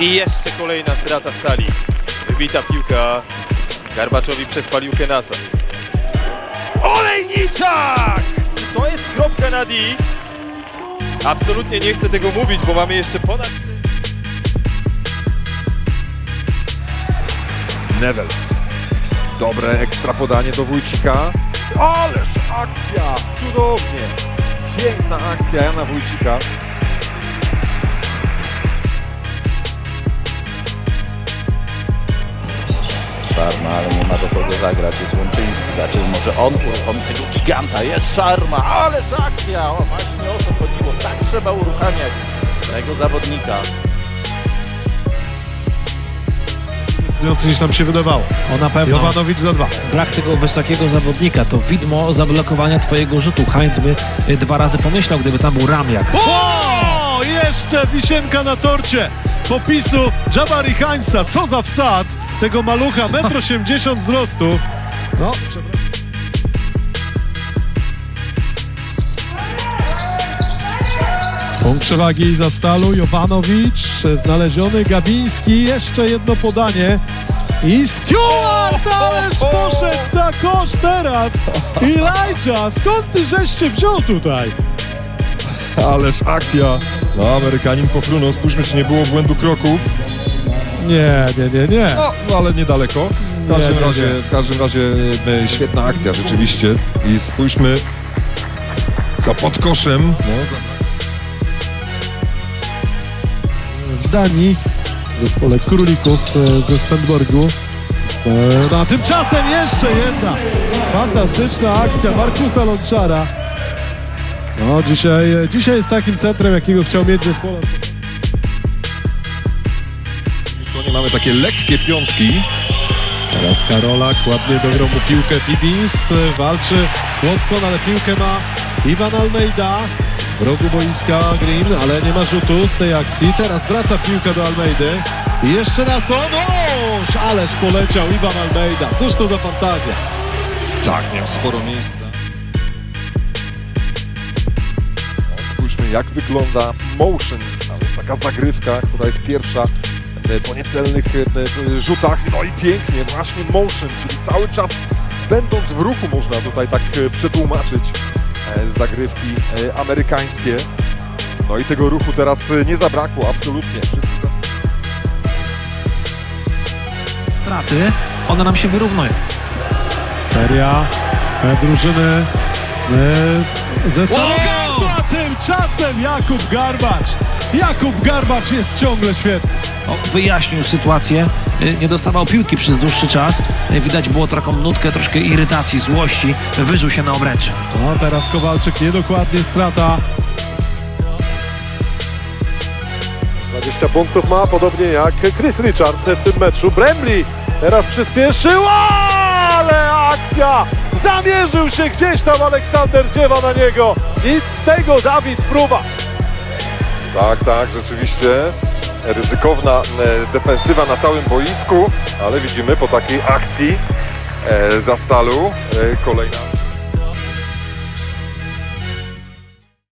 I jeszcze kolejna strata stali. Wybita piłka. Garbaczowi przespalił Kenasa. Olejniczak! To jest kropka na D. Absolutnie nie chcę tego mówić, bo mamy jeszcze ponad... Nevels. Dobre ekstra podanie do Wójcika. Ależ akcja! Cudownie! Piękna akcja Jana Wójcika. Szarma, ale nie ma do kogo zagrać, jest Łączyński, znaczy może on uruchomi tego giganta, jest Szarma, ależ akcja, o właśnie o to chodziło, tak trzeba uruchamiać tego zawodnika. decydujący niż nam się wydawało. O na pewno. Jovanowicz za dwa. Brak tego wysokiego zawodnika to widmo zablokowania twojego rzutu. Heinz by y, dwa razy pomyślał, gdyby tam był Ramiak. O! Jeszcze wisienka na torcie popisu Jabari Heinza. Co za wstad tego malucha, 1,80 m wzrostu. No, przepraszam. Punkt przewagi za Stalu, Jovanowicz, znaleziony, Gabiński, jeszcze jedno podanie. I Stewart, ależ poszedł za kosz teraz! Elijah, skąd ty żeś się wziął tutaj? Ależ akcja! No, Amerykanin pofrunął. Spójrzmy, czy nie było błędu kroków. Nie, nie, nie, nie. No, no ale niedaleko. W każdym Nie, nie, razie, nie. w każdym razie e, świetna akcja rzeczywiście. I spójrzmy za pod koszem. No, za... w Danii w zespole Królików e, ze Stendborgu. E, a tymczasem jeszcze jedna fantastyczna akcja Markusa Lonczara. No, dzisiaj, dzisiaj jest takim centrem, jakiego chciał mieć zespół. W drugiej stronie mamy takie lekkie piątki. Teraz Karolak ładnie dograł mu piłkę Bibins, walczy Watson, ale piłkę ma Iwan Almeida. W rogu boiska Green, ale nie ma rzutu z tej akcji. Teraz wraca piłka do Almeidy. I jeszcze raz on, oż, ależ poleciał Iwan Almeida. Cóż to za fantazja. Tak, miał sporo miejsca. Jak wygląda motion. Jest taka zagrywka, która jest pierwsza e, po niecelnych e, rzutach. No i pięknie, właśnie motion, czyli cały czas będąc w ruchu można tutaj tak e, przetłumaczyć e, zagrywki e, amerykańskie. No i tego ruchu teraz e, nie zabrakło, absolutnie. Wszyscy za... Straty, one nam się wyrównują. Seria e, drużyny e, z zespołu. Tymczasem Jakub Garbacz. Jakub Garbacz jest ciągle świetny. O, wyjaśnił sytuację, y, nie dostawał piłki przez dłuższy czas. Y, Widać było taką nutkę troszkę irytacji, złości. Wyżył się na obręcze. No teraz Kowalczyk niedokładnie strata. 20 punktów ma, podobnie jak Chris Richard w tym meczu. Bremli teraz przyspieszył, ale akcja! Zamierzył się gdzieś tam Aleksander Dziewa na niego. Nic z tego, Dawid Próba. Tak, tak, rzeczywiście ryzykowna e, defensywa na całym boisku, ale widzimy po takiej akcji e, za stalu e, kolejna